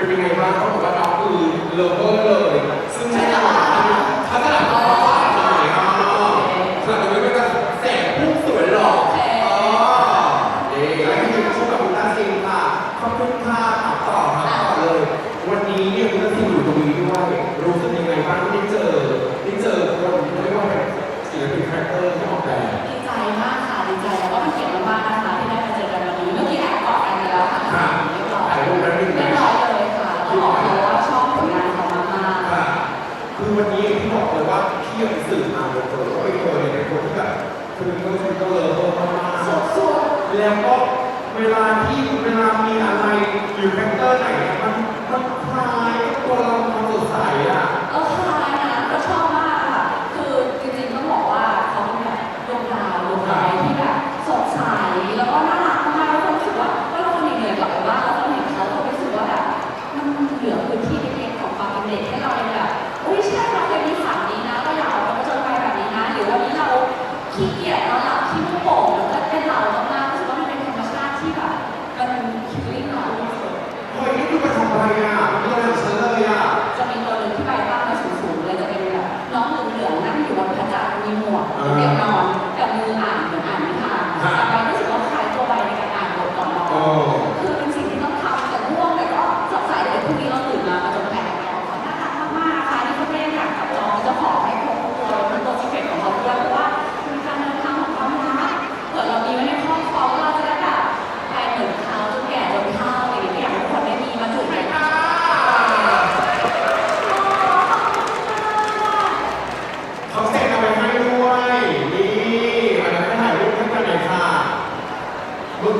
เป็นยังไงบ้างเขาบอกว่าน้องคือเลเวอร์เลยส เป็นคนที่ก็เลยโตมากๆสุดแล้วก็เวลาที่เวลามีอะไรหรือแฟกเตอร์ไหนเนี่ยมันมันคลายตัวเราความสดใสอะ แบบมันคิวลิ่งเราที่สุดเฮ้ยนี่คือมาทำอะไรอะมันเป็นอะไรของฉันเลยอะจะมีตัวหนึ่งที่ใบตั้งมาสูงๆเลยจะเป็นแบบน้องเหลืองๆนั่งอยู่บนพระจันทร์มีหมวกเตียงนอน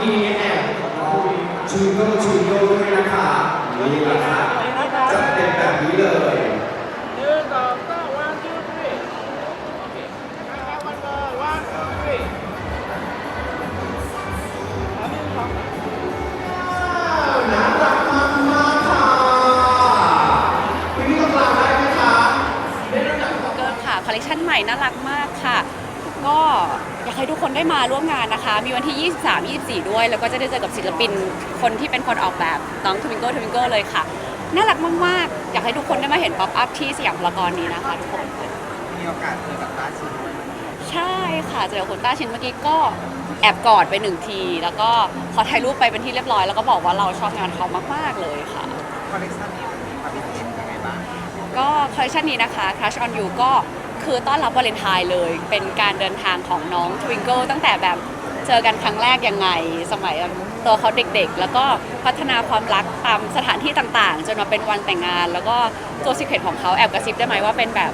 นี้แอบคุยชูโน่ชูโน่ด้วยนะคะนี่แหละค่ะจัดเต็มแบบนี้เลย Two, go, go. One, two, three. Okay. Can I have one more? One, two, three. อันนี้สองน่ารักมากมากค่ะคุณพี่กำลังได้ไหมคะได้รู้จักเกิร์ค่ะคอลเลคชันใหม่น่ารักมาก ให้ทุกคนได้มาร่วมงานนะคะ มีวันที่ 23 24 ด้วย แล้วก็จะได้เจอกับศิลปินคนที่เป็นคนออกแบบน้องทวิงเกิลทวิงเกิลเลยค่ะ น่ารักมาก ๆ อยากให้ทุกคนได้มาเห็นป๊อปอัพที่สยามพารากอนนี้นะคะทุกคน มีโอกาสเจอกับตาชินด้วยใช่ค่ะเจอคุณต้าชินเมื่อกี้ก็แอบกอดไปหนึ่งที แล้วก็ขอถ่ายรูปไปเป็นที่เรียบร้อย แล้วก็บอกว่าเราชอบงานเขามาก ๆ เลยค่ะ คอลเลคชันนี้มีความพิเศษยังไงบ้าง ก็คอลเลคชันนี้นะคะ Crush on You ก็ คือต้อนรับวาเลนไทน์เลย เป็นการเดินทางของน้อง Twinkle ตั้งแต่แบบเจอกันครั้งแรกยังไง สมัยตัวเขาเด็กๆ แล้วก็พัฒนาความรักตามสถานที่ต่างๆ จนมาเป็นวันแต่งงาน แล้วก็ตัวสิเคตของเขาแอบกระซิบได้ไหมว่าเป็นแบบ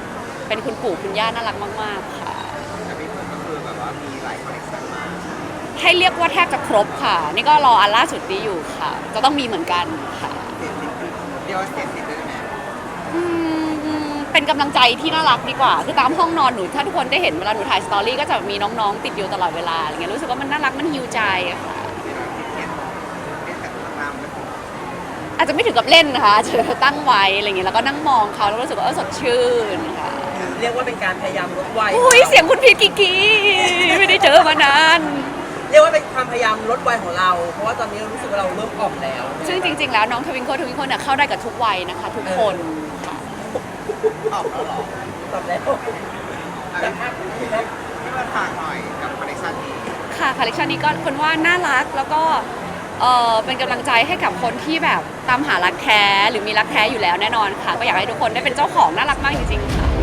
เป็นคุณปู่คุณย่าน่ารักมากๆค่ะแต่พี่เพิ่งก็คือแบบว่ามีหลายคอลเลคชันมากให้เรียกว่าแทบจะครบค่ะ นี่ก็รออันล่าสุดนี้อยู่ค่ะ จะต้องมีเหมือนกันค่ะเสียสิทธิ์เดียวเสียสิทธิ์ได้ไหม อืม เป็นกำลังใจที่น่ารักดีกว่า คือตามห้องนอนหนูถ้าทุกคนได้เห็นเวลาหนูถ่ายสตอรี่ก็จะมีน้องๆ ติดอยู่ตลอดเวลาอะไรเงี้ยรู้สึกว่ามันน่ารักมันฮิวใจอะค่ะเวลาที่เทียนเล่นกับข้างล่างไม่พออาจจะไม่ถึงกับเล่นนะคะจะตั้งไว้อะไรเงี้ยแล้วก็นั่งมองเขาแล้วรู้สึกว่าเออสดชื่นค่ะเรียกว่าเป็นการพยายามลดวัยอุ้ยเสียงคุณพีทกิกกี้ไม่ได้เจอมานานเรียกว่าเป็นความพยายามลดวัยของเรา เพราะว่าตอนนี้เรารู้สึกว่าเราเริ่มออกแล้ว ซึ่งจริง ๆ แล้วน้องทวิงโคทวิงโคเนี่ยเข้าได้กับทุกวัยนะคะ ทุกคน ค่ะอบแล้วเหรอตอบแล้วแต่ถ้าพี่ได้พี่าฝากหน่อยกับคอลเลคชันนี้ค่ะคอลเลคชันนี้ก็คนว่าน่ารักแล้วก็เออเป็นกำลังใจให้กับคนที่แบบตามหารักแท้หรือมีรักแท้อยู่แล้วแน่นอนค่ะ ก็อยากให้ทุกคนได้เป็นเจ้าของน่ารักมากจริงๆค่ะ